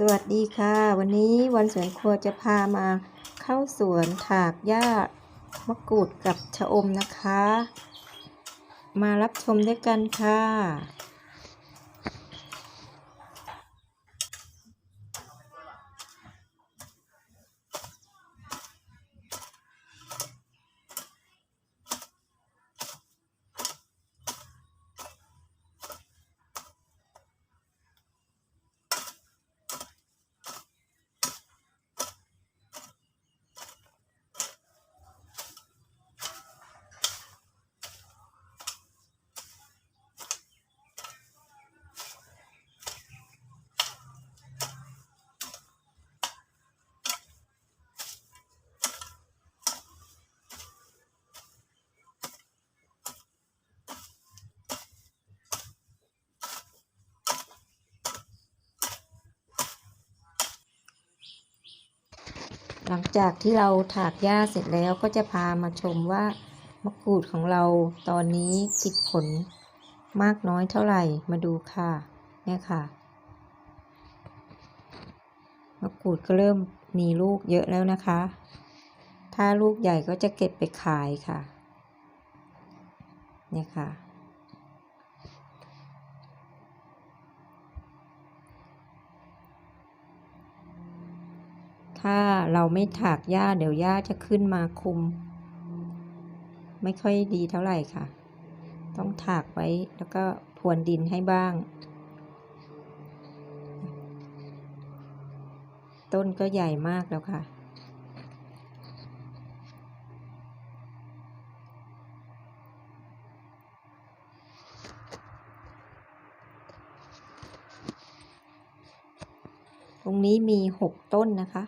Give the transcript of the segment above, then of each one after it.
สวัสดีค่ะ วันนี้วันสวนครัวจะพามาเข้าสวนถากหญ้ามะกรูดกับชะอมนะคะ มารับชมด้วยกันค่ะ หลังจากที่เราถากหญ้าเสร็จแล้วก็จะพามาชมว่ามะกรูดของเราตอนนี้ติดผลมากน้อยเท่าไหร่มาดูค่ะ เนี่ยค่ะ มะกรูดก็เริ่มมีลูกเยอะแล้วนะคะ ถ้าลูกใหญ่ก็จะเก็บไปขายค่ะ เนี่ยค่ะ ถ้าเราไม่ถากหญ้าเดี๋ยวหญ้าจะขึ้นมาคุม ไม่ค่อยดีเท่าไหร่ค่ะ ต้องถากไว้แล้วก็พรวนดินให้บ้าง ต้นก็ใหญ่มากแล้วค่ะตรงนี้มีหกต้นนะคะ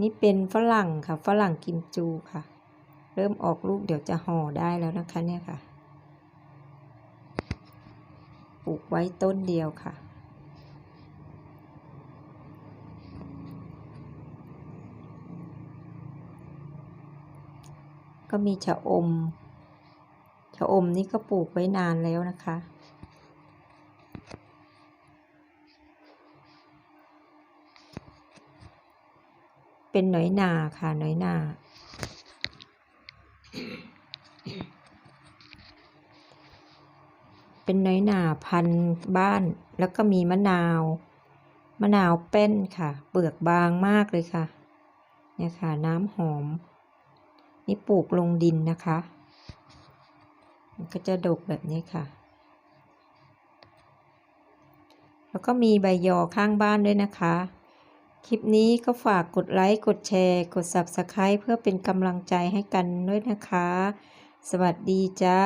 นี่เป็นฝรั่งค่ะฝรั่งกิมจูค่ะ เริ่มออกลูกเดี๋ยวจะห่อได้แล้วนะคะเนี่ยค่ะ ปลูกไว้ต้นเดียวค่ะ ก็มีชะอมชะอมนี่ก็ปลูกไว้นานแล้วนะคะ เป็นหน้อยนาค่ะหน้อยนาเป็นน้อยหนาพันบ้าน แล้วก็มีมะนาว มะนาวเป็นค่ะ เปลือกบางมากเลยค่ะเนี่ยค่ะน้ำหอม นี่ปลูกลงดินนะคะ มันก็จะดกแบบนี้ค่ะ แล้วก็มีใบยอข้างบ้านด้วยนะคะ คลิปนี้ก็ฝากกดไลค์ กดแชร์ กด Subscribe เพื่อเป็นกำลังใจให้กันด้วยนะคะ สวัสดีจ้า